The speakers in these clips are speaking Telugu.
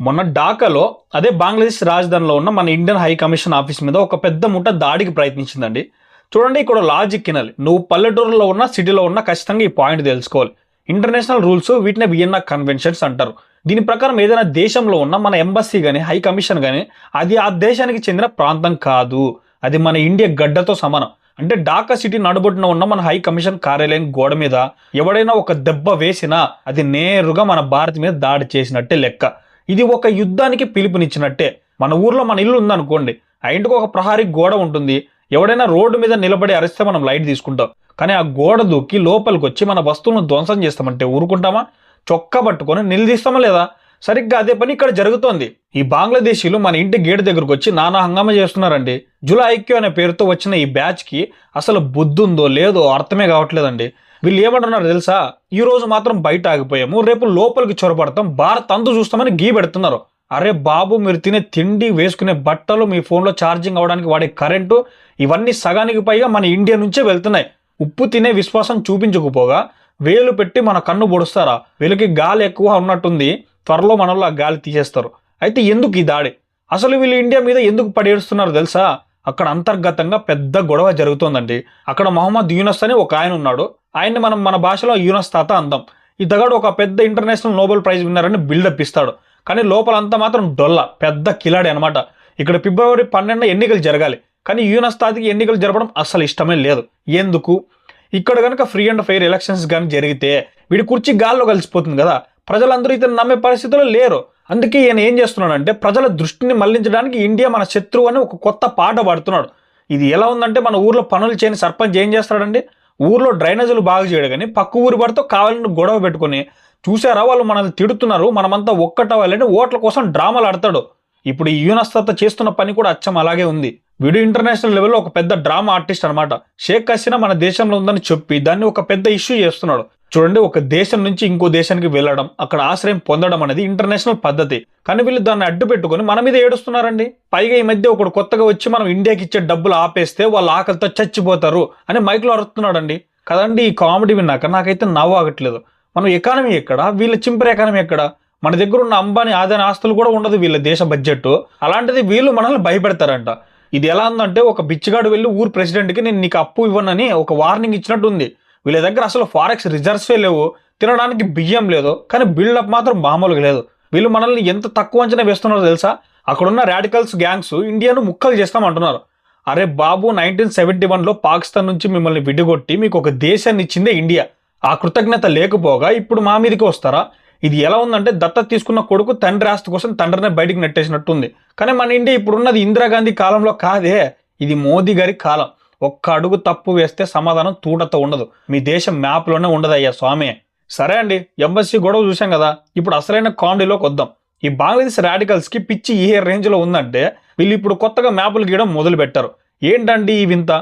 మొన్న ఢాకాలో అదే బంగ్లాదేశ్ రాజధానిలో ఉన్న మన ఇండియన్ హై కమిషన్ ఆఫీస్ మీద ఒక పెద్ద ముఠ దాడికి ప్రయత్నించిందండి. చూడండి ఇక్కడ లాజిక్ కినాలి నువ్వు పల్లెటూరులో ఉన్న సిటీలో ఉన్న ఖచ్చితంగా ఈ పాయింట్ తెలుసుకోవాలి. ఇంటర్నేషనల్ రూల్స్ వీటిని వియన్నా కన్వెన్షన్స్ అంటారు. దీని ప్రకారం ఏదైనా దేశంలో ఉన్న మన ఎంబసీ కానీ హై కమిషన్ కానీ అది ఆ దేశానికి చెందిన ప్రాంతం కాదు. అది మన ఇండియా గడ్డతో సమానం. అంటే ఢాకా సిటీ నడుబొట్టున ఉన్న మన హై కమిషన్ కార్యాలయం గోడ మీద ఎవడైనా ఒక దెబ్బ వేసినా అది నేరుగా మన భారత్ మీద దాడి చేసినట్టే లెక్క. ఇది ఒక యుద్ధానికి పిలుపునిచ్చినట్టే. మన ఊర్లో మన ఇల్లు ఉందనుకోండి ఆ ఇంటికి ఒక ప్రహారీ గోడ ఉంటుంది. ఎవడైనా రోడ్డు మీద నిలబడి అరిస్తే మనం లైట్ తీసుకుంటాం. కానీ ఆ గోడ దూకి లోపలికి వచ్చి మన వస్తువులను ధ్వంసం చేస్తామంటే ఊరుకుంటామా? చొక్కా పట్టుకొని నిలదీస్తామా లేదా? సరిగ్గా అదే పని ఇక్కడ జరుగుతోంది. ఈ బంగ్లాదేశీలు మన ఇంటి గేట్ దగ్గరకు వచ్చి నానా హంగామా చేస్తున్నారండి. జులా ఐక్యూ అనే పేరుతో వచ్చిన ఈ బ్యాచ్కి అసలు బుద్ధి ఉందో లేదో అర్థమే కావట్లేదండి. వీళ్ళు ఏమంటున్నారు తెలుసా? ఈ రోజు మాత్రం బయట ఆగిపోయాము రేపు లోపలికి చొరబడతాం భారత్ అందు చూస్తామని గీ పెడుతున్నారు. అరే బాబు మీరు తినే తిండి వేసుకునే బట్టలు మీ ఫోన్లో ఛార్జింగ్ అవడానికి వాడే కరెంటు ఇవన్నీ సగానికి పైగా మన ఇండియా నుంచే వెళ్తున్నాయి. ఉప్పు తినే విశ్వాసం చూపించకపోగా వేలు పెట్టి మన కన్ను పొడుస్తారా వీళ్ళకి గాలి ఎక్కువ ఉన్నట్టుంది త్వరలో మనలో ఆ గాలి తీసేస్తారు. అయితే ఎందుకు ఈ దాడి? అసలు వీళ్ళు ఇండియా మీద ఎందుకు పడేస్తున్నారు తెలుసా? అక్కడ అంతర్గతంగా పెద్ద గొడవ జరుగుతోందండి. అక్కడ మొహమ్మద్ యూనస్ అని ఒక ఆయన ఉన్నాడు. ఆయన్ని మనం మన భాషలో యూనస్ తాత అందాం. ఇతగాడు ఒక పెద్ద ఇంటర్నేషనల్ నోబెల్ ప్రైజ్ విన్నర్ అని బిల్డప్ ఇస్తాడు. కానీ లోపలంతా మాత్రం డొల్ల పెద్ద కిలాడి అనమాట ఇక్కడ ఫిబ్రవరి పన్నెండున ఎన్నికలు జరగాలి. కానీ యూనస్ తాతకి ఎన్నికలు జరపడం అస్సలు ఇష్టమే లేదు. ఎందుకు? ఇక్కడ కనుక ఫ్రీ అండ్ ఫెయిర్ ఎలక్షన్స్ కానీ జరిగితే వీడి కుర్చీ గాల్లో కలిసిపోతుంది కదా. ప్రజలందరూ ఇతను నమ్మే పరిస్థితిలో లేరు. అందుకే ఈయన ఏం చేస్తున్నాడంటే ప్రజల దృష్టిని మళ్ళించడానికి ఇండియా మన శత్రువు అని ఒక కొత్త పాట పాడుతున్నాడు. ఇది ఎలా ఉందంటే మన ఊర్లో పనులు చేయని సర్పంచ్ ఏం చేస్తాడండి? ఊర్లో డ్రైనేజీలు బాగా చేయడు కానీ పక్క ఊరి పడితో కావాలని గొడవ పెట్టుకొని చూసారా వాళ్ళు మనల్ని తిడుతున్నారు? మనమంతా ఒక్కటవ్వాలని ఓట్ల కోసం డ్రామాలు ఆడతాడు. ఇప్పుడు ఈ యూనస్తత చేస్తున్న పని కూడా అచ్చం అలాగే ఉంది. వీడు ఇంటర్నేషనల్ లెవెల్లో ఒక పెద్ద డ్రామా ఆర్టిస్ట్ అనమాట షేక్ హసీనా మన దేశంలో ఉందని చెప్పి దాన్ని ఒక పెద్ద ఇష్యూ చేస్తున్నాడు. చూడండి ఒక దేశం నుంచి ఇంకో దేశానికి వెళ్ళడం అక్కడ ఆశ్రయం పొందడం అనేది ఇంటర్నేషనల్ పద్ధతి. కానీ వీళ్ళు దాన్ని అడ్డు పెట్టుకొని మన మీద ఏడుస్తున్నారండి. పైగా ఈ మధ్య ఒకడు కొత్తగా వచ్చి మనం ఇండియాకి ఇచ్చే డబ్బులు ఆపేస్తే వాళ్ళు ఆకలితో చచ్చిపోతారు అని మైక్లో అరుస్తున్నాడండి. కదండి ఈ కామెడీ విన్నాక నాకైతే నవ్వు ఆగట్లేదు. మనం ఎకానమీ ఎక్కడ? వీళ్ళ చింపర్ ఎకానమీ ఎక్కడ? మన దగ్గర ఉన్న అంబానీ ఆదాయ ఆస్తులు కూడా ఉండదు వీళ్ళ దేశ బడ్జెట్ అలాంటిది వీళ్ళు మనల్ని భయపెడతారంట. ఇది ఎలా ఉందంటే ఒక బిచ్చగాడు వెళ్ళి ఊరు ప్రెసిడెంట్కి నేను నీకు అప్పు ఇవ్వనని ఒక వార్నింగ్ ఇచ్చినట్టు ఉంది వీళ్ళ దగ్గర అసలు ఫారెక్స్ రిజర్వ్సే లేవు. తినడానికి బియ్యం లేదు. కానీ బిల్డప్ మాత్రం మామూలుగా లేదు. వీళ్ళు మనల్ని ఎంత తక్కువ అంచనా వేస్తున్నారో తెలుసా? అక్కడున్న రాడికల్స్ గ్యాంగ్స్ ఇండియాను ముక్కలు చేస్తామంటున్నారు. అరే బాబు నైన్టీన్ సెవెంటీ వన్లో పాకిస్తాన్ నుంచి మిమ్మల్ని విడిగొట్టి మీకు ఒక దేశాన్ని ఇచ్చిందే ఇండియా. ఆ కృతజ్ఞత లేకపోగా ఇప్పుడు మా మీదకి వస్తారా? ఇది ఎలా ఉందంటే దత్త తీసుకున్న కొడుకు తండ్రి ఆస్తి కోసం తండ్రినే బయటికి నెట్టేసినట్టుంది. కానీ మన ఇండియా ఇప్పుడున్నది ఇందిరాగాంధీ కాలంలో కాదే. ఇది మోదీ గారి కాలం. ఒక్క అడుగు తప్పు వేస్తే సమాధానం తూటతో ఉండదు. మీ దేశం మ్యాప్లోనే ఉండదయ్యా స్వామి. సరే అండి ఎంబసీ గొడవ చూసాం కదా ఇప్పుడు అసలైన కామెడీలోకి వద్దాం. ఈ బంగ్లాదేశ్ రాడికల్స్కి పిచ్చి ఏ రేంజ్లో ఉందంటే వీళ్ళు ఇప్పుడు కొత్తగా మ్యాపులు గీయడం మొదలు పెట్టారు. ఏంటండి ఈ వింత?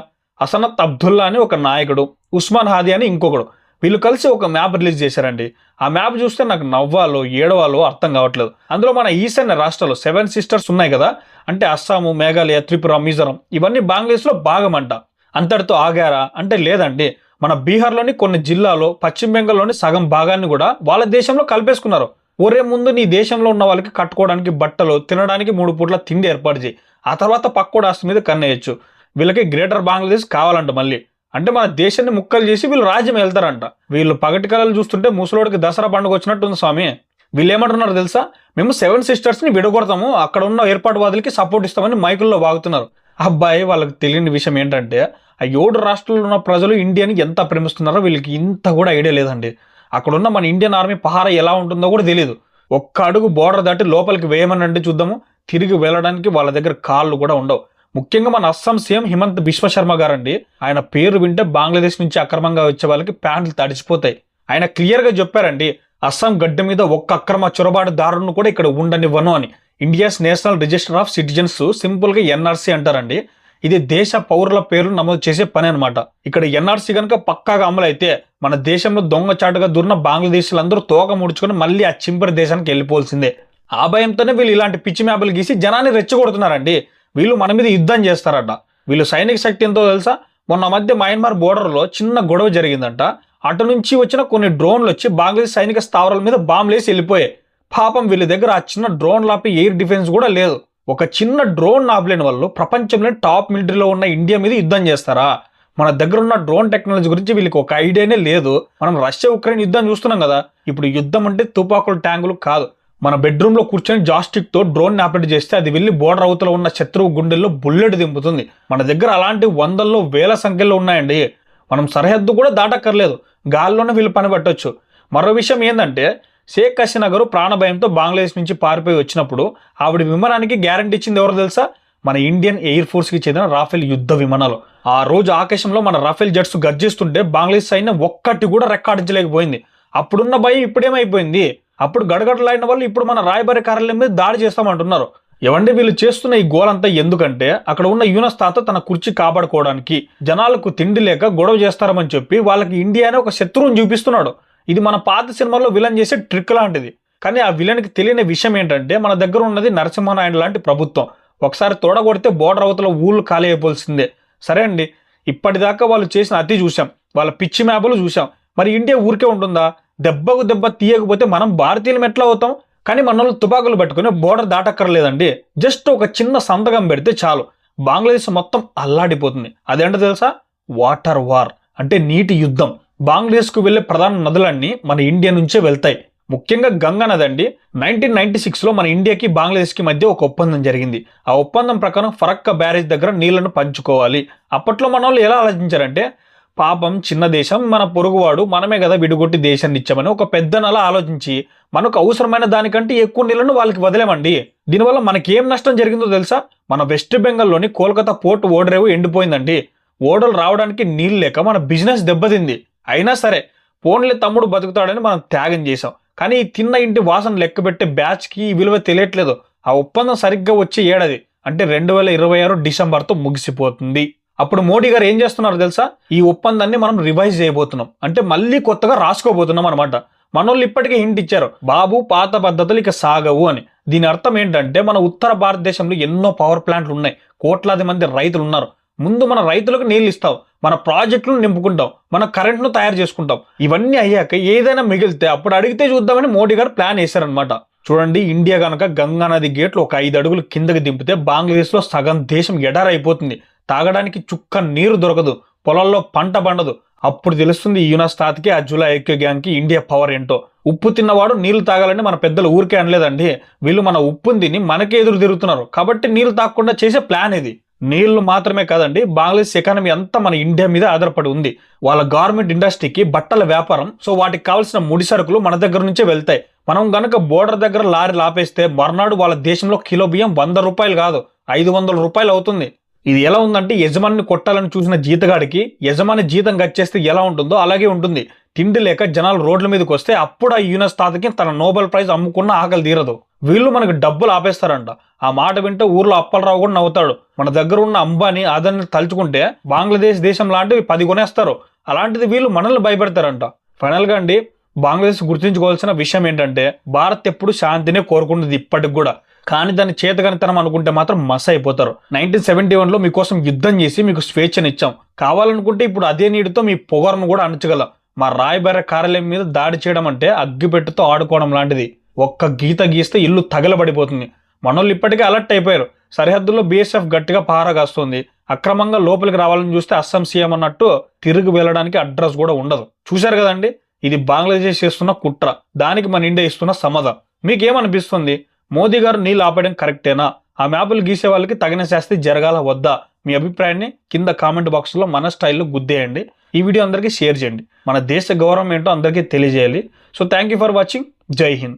అసనత్ అబ్దుల్లా అని ఒక నాయకుడు ఉస్మాన్ హాది అని ఇంకొకడు. వీళ్ళు కలిసి ఒక మ్యాప్ రిలీజ్ చేశారండి. ఆ మ్యాప్ చూస్తే నాకు నవ్వాలో ఏడవాలో అర్థం కావట్లేదు. అందులో మన ఈశాన్య రాష్ట్రాలు సెవెన్ సిస్టర్స్ ఉన్నాయి కదా అంటే అస్సాము మేఘాలయ త్రిపుర మిజోరం ఇవన్నీ బంగ్లాదేశ్లో భాగమంట అంతటితో ఆగారా? అంటే లేదండి. మన బీహార్లోని కొన్ని జిల్లాలో పశ్చిమ బెంగాల్లోని సగం భాగాన్ని కూడా వాళ్ళ దేశంలో కలిపేసుకున్నారు. ఒరే ముందు నీ దేశంలో ఉన్న వాళ్ళకి కట్టుకోవడానికి బట్టలు తినడానికి మూడు పూట్ల తిండి ఏర్పాటు చేయి. ఆ తర్వాత పక్కోడు మీద కన్నేయచ్చు. వీళ్ళకి గ్రేటర్ బంగ్లాదేశ్ కావాలంట మళ్ళీ. అంటే మన దేశాన్ని ముక్కలు చేసి వీళ్ళు రాజ్యం వెళ్తారంట. వీళ్ళు పగటి కళలు చూస్తుంటే ముసలోడికి దసరా పండుగ వచ్చినట్టుంది స్వామి. వీళ్ళు ఏమంటున్నారు తెలుసా? మేము సెవెన్ సిస్టర్స్ని విడగొడతాము. అక్కడ ఉన్న ఏర్పాటువాదులకి సపోర్ట్ ఇస్తామని మైకుల్లో వాగుతున్నారు. అబ్బాయి వాళ్ళకి తెలియని విషయం ఏంటంటే ఆ ఏడు రాష్ట్రాల్లో ఉన్న ప్రజలు ఇండియాని ఎంత ప్రేమిస్తున్నారో వీళ్ళకి ఇంత కూడా ఐడియా లేదండి. అక్కడ ఉన్న మన ఇండియన్ ఆర్మీ పహార ఎలా ఉంటుందో కూడా తెలియదు ఒక్క అడుగు బోర్డర్ దాటి లోపలికి వేయమనండి చూద్దాము. తిరిగి వెళ్ళడానికి వాళ్ళ దగ్గర కాళ్ళు కూడా ఉండవు. ముఖ్యంగా మన అస్సాం సీఎం హిమంత్ బిశ్వశర్మ గారండి ఆయన పేరు వింటే బంగ్లాదేశ్ నుంచి అక్రమంగా వచ్చే వాళ్ళకి ప్యాంట్లు తడిచిపోతాయి. ఆయన క్లియర్గా చెప్పారండి అస్సాం గడ్డ మీద ఒక్క అక్రమ చొరబాటుదారులను కూడా ఇక్కడ ఉండనివ్వను అని. India's national register of citizens సింపుల్గా ఎన్ఆర్సీ అంటారండి. ఇది దేశ పౌరుల పేర్లు నమోదు చేసే పని అనమాట ఇక్కడ ఎన్ఆర్సీ కనుక పక్కాగా అమలు అయితే మన దేశంలో దొంగచాటుగా దూరిన బంగ్లాదేశీలందరూ తోక ముడుచుకొని మళ్ళీ ఆ చింపరి దేశానికి వెళ్ళిపోవాల్సిందే. ఆ భయంతోనే వీళ్ళు ఇలాంటి పిచ్చి మ్యాపులు గీసి జనాన్ని రెచ్చగొడుతున్నారండి. వీళ్ళు మన మీద యుద్ధం చేస్తారట. వీళ్ళు సైనిక శక్తి ఎంతో తెలుసా? మొన్న మధ్య మయన్మార్ బోర్డర్లో చిన్న గొడవ జరిగిందంట. అటు నుంచి వచ్చిన కొన్ని డ్రోన్లు వచ్చి బంగ్లాదేశ్ సైనిక స్థావరాల మీద బాంబులేసి వెళ్ళిపోయాయి. పాపం వీళ్ళ దగ్గర ఆ చిన్న డ్రోన్ లాపి ఎయిర్ డిఫెన్స్ కూడా లేదు. ఒక చిన్న డ్రోన్ ఆపలేని వాళ్ళు ప్రపంచంలోని టాప్ మిలిటరీలో ఉన్న ఇండియా మీద యుద్ధం చేస్తారా? మన దగ్గర ఉన్న డ్రోన్ టెక్నాలజీ గురించి వీళ్ళకి ఒక ఐడియానే లేదు. మనం రష్యా ఉక్రెయిన్ యుద్ధం చూస్తున్నాం కదా. ఇప్పుడు యుద్ధం అంటే తుపాకులు ట్యాంకులు కాదు. మన బెడ్రూమ్లో కూర్చొని జాస్టిక్తో డ్రోన్ ఆపరేట్ చేస్తే అది వెళ్ళి బోర్డర్ అవతల ఉన్న శత్రువు గుండెల్లో బుల్లెట్ దింపుతుంది. మన దగ్గర అలాంటి వందల్లో వేల సంఖ్యలో ఉన్నాయండి. మనం సరిహద్దు కూడా దాటక్కర్లేదు. గాల్లోనే వీళ్ళు పని పట్టొచ్చు. మరో విషయం ఏంటంటే షేక్ హసీనా గారు ప్రాణభయంతో బంగ్లాదేశ్ నుంచి పారిపోయి వచ్చినప్పుడు ఆవిడ విమానానికి గ్యారంటీ ఇచ్చింది ఎవరో తెలుసా? మన ఇండియన్ ఎయిర్ ఫోర్స్కి చెందిన రాఫెల్ యుద్ధ విమానాలు. ఆ రోజు ఆకాశంలో మన రాఫెల్ జెట్స్ గర్జిస్తుంటే బంగ్లాదేశ్ సైన్యం ఒక్కటి కూడా రెక్కాడించలేకపోయింది. అప్పుడున్న భయం ఇప్పుడేమైపోయింది? అప్పుడు గడగడలాడిన వాళ్ళు ఇప్పుడు మన రాయబారి కార్యాలయం మీద దాడి చేస్తామంటున్నారు. ఎవండి వీళ్ళు చేస్తున్న ఈ గోలంతా ఎందుకంటే అక్కడ ఉన్న యూనస్ తాత తన కుర్చీ కాపాడుకోవడానికి జనాలకు తిండి లేక గొడవ చేస్తారమని చెప్పి వాళ్ళకి ఇండియా అనే ఒక శత్రువుని చూపిస్తున్నాడు. ఇది మన పాత సినిమాల్లో విలన్ చేసే ట్రిక్ లాంటిది. కానీ ఆ విలన్కి తెలియని విషయం ఏంటంటే మన దగ్గర ఉన్నది నరసింహనాయుడు లాంటి ప్రభుత్వం. ఒకసారి తోడగొడితే బోర్డర్ అవతల ఊళ్ళు ఖాళీ అయిపోల్సిందే. సరే అండి ఇప్పటిదాకా వాళ్ళు చేసిన అతి చూసాం వాళ్ళ పిచ్చి మ్యాపులు చూసాం మరి ఇండియా ఊరికే ఉంటుందా? దెబ్బకు దెబ్బ తీయకపోతే మనం భారతీయులం ఎట్లా అవుతాం? కానీ మన వాళ్ళు తుపాకులు పట్టుకుని బోర్డర్ దాటక్కర్లేదండి. జస్ట్ ఒక చిన్న సంతకం పెడితే చాలు. బంగ్లాదేశ్ మొత్తం అల్లాడిపోతుంది. అదేంటో తెలుసా? Water war. అంటే నీటి యుద్ధం. బంగ్లాదేశ్కు వెళ్ళే ప్రధాన నదులన్నీ మన ఇండియా నుంచే వెళ్తాయి. ముఖ్యంగా గంగా నది అండి నైన్టీన్ నైన్టీ సిక్స్లో మన ఇండియాకి బంగ్లాదేశ్కి మధ్య ఒక ఒప్పందం జరిగింది. ఆ ఒప్పందం ప్రకారం ఫరక్క బ్యారేజ్ దగ్గర నీళ్ళను పంచుకోవాలి. అప్పట్లో మన వాళ్ళు ఎలా ఆలోచించారంటే పాపం చిన్న దేశం మన పొరుగువాడు మనమే కదా విడుగొట్టి దేశాన్ని ఇచ్చామని ఒక పెద్ద నెల ఆలోచించి మనకు అవసరమైన దానికంటే ఎక్కువ నీళ్ళను వాళ్ళకి వదిలేమండి. దీనివల్ల మనకేం నష్టం జరిగిందో తెలుసా? మన వెస్ట్ బెంగాల్లోని కోల్కతా పోర్ట్ ఓడరేవు ఎండిపోయిందండి. ఓడలు రావడానికి నీళ్ళు లేక మన బిజినెస్ దెబ్బతింది. అయినా సరే పోన్లే తమ్ముడు బతుకుతాడని మనం త్యాగం చేసాం కానీ ఈ తిన్న ఇంటి వాసన లెక్క పెట్టే బ్యాచ్కి ఈ విలువ తెలియట్లేదు. ఆ ఒప్పందం సరిగ్గా వచ్చే ఏడాది అంటే రెండు వేల ఇరవై ఆరు డిసెంబర్తో ముగిసిపోతుంది. అప్పుడు మోడీ గారు ఏం చేస్తున్నారు తెలుసా? ఈ ఒప్పందాన్ని మనం రివైజ్ చేయబోతున్నాం. అంటే మళ్ళీ కొత్తగా రాసుకోబోతున్నాం అనమాట మనోళ్ళు ఇప్పటికే హింట్ ఇచ్చారు బాబు పాత పద్ధతులు ఇక సాగవు అని. దీని అర్థం ఏంటంటే మన ఉత్తర భారతదేశంలో ఎన్నో పవర్ ప్లాంట్లు ఉన్నాయి. కోట్లాది మంది రైతులు ఉన్నారు. ముందు మన రైతులకు నీళ్ళు ఇస్తాం మన ప్రాజెక్టులను నింపుకుంటాం మన కరెంట్ను తయారు చేసుకుంటాం ఇవన్నీ అయ్యాక ఏదైనా మిగిలితే అప్పుడు అడిగితే చూద్దామని మోడీ గారు ప్లాన్ వేశారనమాట చూడండి ఇండియా కనుక గంగా నది గేట్లు ఒక ఐదు అడుగులు కిందకి దింపితే బంగ్లాదేశ్లో సగం దేశం ఎడారైపోతుంది. తాగడానికి చుక్క నీరు దొరకదు పొలాల్లో పంట పండదు. అప్పుడు తెలుస్తుంది ఈ తాతకి ఆ జూలై ఐక్య గ్యాంగ్కి ఇండియా పవర్ ఏంటో. ఉప్పు తిన్నవాడు నీళ్ళు తాగాలని మన పెద్దలు ఊరికే అనలేదండి. వీళ్ళు మన ఉప్పుని తిని మనకే ఎదురు తిరుగుతున్నారు. కాబట్టి నీళ్ళు తాగకుండా చేసే ప్లాన్ ఇది. నీళ్ళు మాత్రమే కాదండి బంగ్లాదేశ్ ఎకానమీ అంతా మన ఇండియా మీద ఆధారపడి ఉంది. వాళ్ళ గవర్నమెంట్ ఇండస్ట్రీకి బట్టల వ్యాపారం సో వాటికి కావాల్సిన ముడి సరుకులు మన దగ్గర నుంచే వెళ్తాయి. మనం గనక బోర్డర్ దగ్గర లారీ లాపేస్తే మర్నాడు వాళ్ళ దేశంలో కిలో బియ్యం వంద రూపాయలు కాదు ఐదు వందల రూపాయలు అవుతుంది. ఇది ఎలా ఉందంటే యజమానిని కొట్టాలని చూసిన జీతగాడికి యజమాని జీతం గచ్చేస్తే ఎలా ఉంటుందో అలాగే ఉంటుంది. తిండి లేక జనాలు రోడ్ల మీదకి వస్తే అప్పుడు ఆ యూనస్ తాతకి తన నోబెల్ ప్రైజ్ అమ్ముకున్న ఆకలి తీరదు. వీళ్ళు మనకు డబ్బులు ఆపేస్తారంట. ఆ మాట వింటే ఊర్లో అప్పలరావు కూడా నవ్వుతాడు. మన దగ్గర ఉన్న అంబాని అదని తలుచుకుంటే బంగ్లాదేశ్ దేశం లాంటివి పది కొనేస్తారు. అలాంటిది వీళ్ళు మనల్ని భయపెడతారంట. ఫైనల్గా అండి బంగ్లాదేశ్ గుర్తించుకోవాల్సిన విషయం ఏంటంటే భారత్ ఎప్పుడు శాంతినే కోరుకుంటుంది ఇప్పటికి కూడా. కానీ దాన్ని చేతగనితనం అనుకుంటే మాత్రం మస్ అయిపోతారు. నైన్టీన్ సెవెంటీ వన్లో మీకోసం యుద్ధం చేసి మీకు స్వేచ్ఛనిచ్చాం. కావాలనుకుంటే ఇప్పుడు అదే నీటితో మీ పొగరును కూడా అణచగలం. మా రాయబార కార్యాలయం మీద దాడి చేయడం అంటే అగ్గిపెట్టుతో ఆడుకోవడం లాంటిది. ఒక్క గీత గీస్తే ఇల్లు తగలబడిపోతుంది. మనోళ్ళు ఇప్పటికే అలర్ట్ అయిపోయారు. సరిహద్దుల్లో బీఎస్ఎఫ్ గట్టిగా పారగాస్తుంది అక్రమంగా లోపలికి రావాలని చూస్తే అస్సాం సీఎం అన్నట్టు తిరిగి వెళ్ళడానికి అడ్రస్ కూడా ఉండదు. చూశారు కదండి? ఇది బంగ్లాదేశ్ చేస్తున్న కుట్ర. దానికి మన ఇండియా ఇస్తున్న సమాధానం. మీకేమనిపిస్తుంది? మోదీ గారు నీళ్ళు ఆపేయడం కరెక్టేనా? ఆ మ్యాపులు గీసే వాళ్ళకి తగిన శాస్తి జరగాల వద్దా? మీ అభిప్రాయాన్ని కింద కామెంట్ బాక్స్లో మన స్టైల్లో గుద్దేయండి. ఈ వీడియో అందరికీ షేర్ చేయండి. మన దేశ గౌరవం ఏంటో అందరికీ తెలియజేయాలి. So thank you for watching Jai Hind